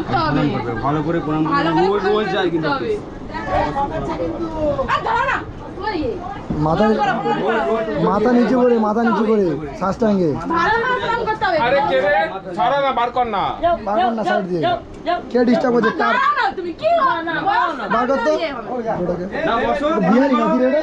করতে হবে করবে, ভালো করে প্রণাম রোজ যায় কিন্তু মাথা মাথা নিচু করে মাথা নিচু করে সাষ্টাঙ্গে আরে কে রে ছাড়া না বার কর না বার কর না সাইড দিয়ে কে ডিস্টার্ব করছে কার তুমি কি বার কর তো ইয়ে হবে। ওটাকে না বসো বিহারি নাকি রে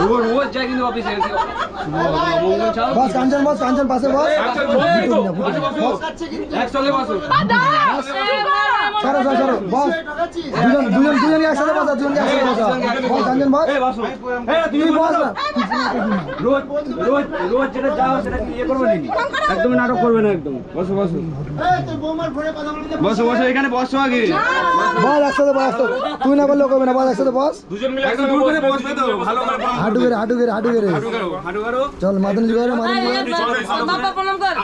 রোজ রোজ যায় কিন্তু অফিসে মঙ্গল চাও বস কাঞ্চন বস। কাঞ্চন পাশে। একসঙ্গে বসো। সরো সরো বস। দুজন দুজন দুজনকে একসাথে বসা দুজনকে একসাথে বসা। বস কাঞ্চন বস। এই বসো। এই তুই তুমি বস না। রোজ রোজ রোজ যেটা যাও সেটা কি ইয়ে করবে নাকি? একদম নাটক করবে না একদম। বসো বসো। বসো বসো এখানে বসো আগে। বস একসাথে বস। তুই না করলেও করবে না। বস একসাথে বস। দুজন মিলে একদম দূর করে বসবে তো ভালো করে হাঁটু করে হাঁটু করে হাঁটু করে। হাঁটু করো চল মাথা নিচু করে। নিচু করে। বাবা প্রণাম কর।